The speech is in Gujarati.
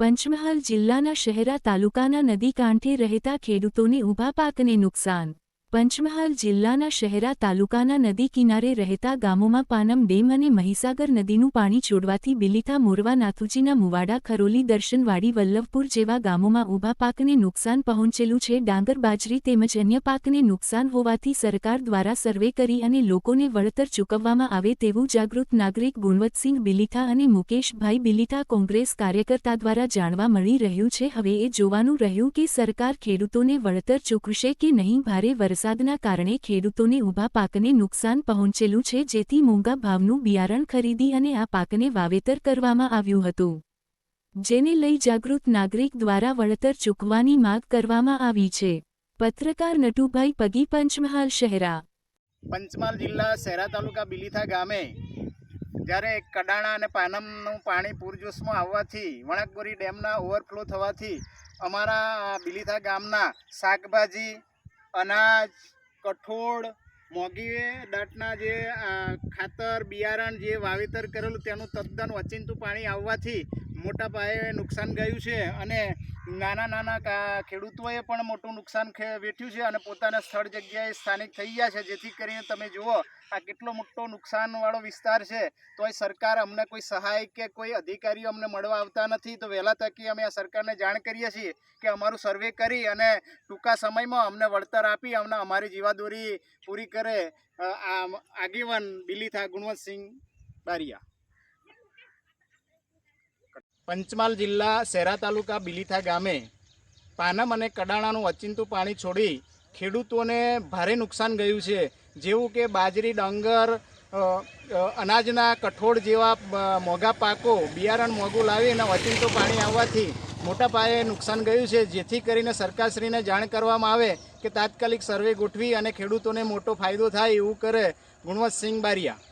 પંચમહાલ જિલ્લાના શહેરા તાલુકાના નદી કાંઠે રહેતા ખેડૂતોને ઊભા પાકને નુકસાન. પંચમહાલ જિલ્લાના શહેરા તાલુકાના નદી કિનારે રહેતા ગામોમાં પાનમ ડેમ અને મહીસાગર નદીનું પાણી છોડવાથી બિલીથા મોરવા નાથુજીના મુવાડા, ખરોલી, દર્શનવાડી, વલ્લભપુર જેવા ગામોમાં ઊભા પાકને નુકસાન પહોંચેલું છે. ડાંગર, બાજરી તેમજ અન્ય પાકને નુકસાન હોવાથી સરકાર દ્વારા સર્વે કરી અને લોકોને વળતર ચૂકવવામાં આવે તેવું જાગૃત નાગરિક ગુણવતસિંહ બિલીથા અને મુકેશભાઈ બિલીથા કોંગ્રેસ કાર્યકર્તા દ્વારા જાણવા મળી રહ્યું છે. હવે એ જોવાનું રહ્યું કે સરકાર ખેડૂતોને વળતર ચૂકવશે કે નહીં? ભારે વરસાદના કારણે ખેડૂતોને ઊભા પાકને નુકસાન પહોંચેલું છે, જેથી મોંઘા ભાવનું બિયારણ ખરીદી અને આ પાકને વાવેતર કરવામાં આવ્યું હતું. જેને લઈ જાગૃત નાગરિક દ્વારા વળતર ચૂકવાની માગ કરવામાં આવી છે. પત્રકાર નટુભાઈ પગી, પંચમહાલ શહેરા. પંચમહાલ જિલ્લા શહેરા તાલુકા બિલીથા ગામે જ્યારે કડાણા અને પાનમનું પાણી પૂરજોશમાં આવવાથી વણાકબોરી ડેમના ઓવરફ્લો થવાથી અમારા બિલીથા ગામના શાકભાજી અનાજ, કઠોળ મોગીએ દાંતના જે ખાતર, બિયારણ જે વાવેતર કરેલું તેનું તદ્દન ઓચિંતું પાણી આવવાથી મોટા પાયે નુકસાન ગયું છે. અને નાના નાના ખેડૂતોએ પણ મોટું નુકસાન વેઠ્યું છે અને પોતાના સ્થળ જગ્યાએ સ્થાનિક થઈ ગયા છે. જેથી કરીને તમે જુઓ, આ કેટલો મોટો નુકસાનવાળો વિસ્તાર છે. તો એ સરકાર અમને કોઈ સહાય કે કોઈ અધિકારીઓ અમને મળવા આવતા નથી. તો વહેલા તકી અમે આ સરકારને જાણ કરીએ છીએ કે અમારું સર્વે કરી અને ટૂંકા સમયમાં અમને વળતર આપી અમને અમારી જીવાદોરી પૂરી કરે. આ આગેવાન બિલીથા ગુણવંતસિંહ બારિયા. પંચમહાલ જિલ્લા શેરા તાલુકા બિલીથા ગામે પાનમ અને કડાણાનું અચિંતું પાણી છોડી ખેડૂતોને ભારે નુકસાન ગયું છે. જેવું કે બાજરી, ડાંગર અનાજના કઠોળ જેવા મોંઘા પાકો, બિયારણ મોંઘું લાવી અને અચિંતું પાણી આવવાથી મોટા પાયે નુકસાન ગયું છે. જેથી કરીને સરકારશ્રીને જાણ કરવામાં આવે કે તાત્કાલિક સર્વે ગોઠવી અને ખેડૂતોને મોટો ફાયદો થાય એવું કરે ગુણવંતસિંહ બારિયા.